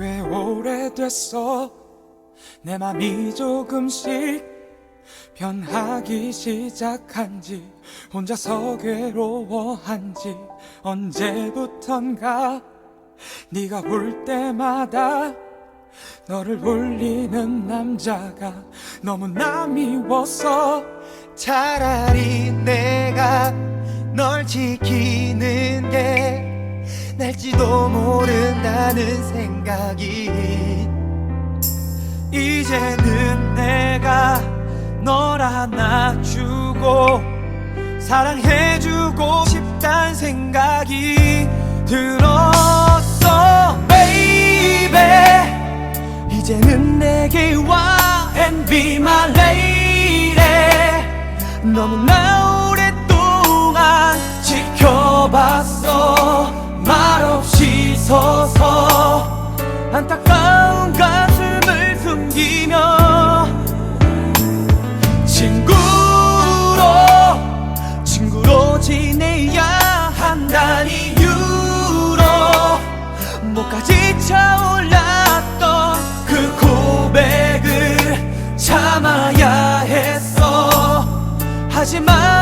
오래됐어. 내 맘이 조금씩 변하기 시작한지 혼자서 괴로워한지 언제부턴가 네가 올 때마다 너를 울리는 남자가 너무나 미워서 차라리 내가 널 지키는 게 날지도 모른다는 생각이 이제는 내가 널 안아주고 사랑해주고 싶단 생각이 들었어 baby. 이제는 내게 와 and be my lady. 너무나 오랫동안 지켜봤어 서서 안타까운 가슴을 숨기며 친구로 친구로 지내야 한다는 이유로 목까지 차올랐던 그 고백을 참아야 했어. 하지만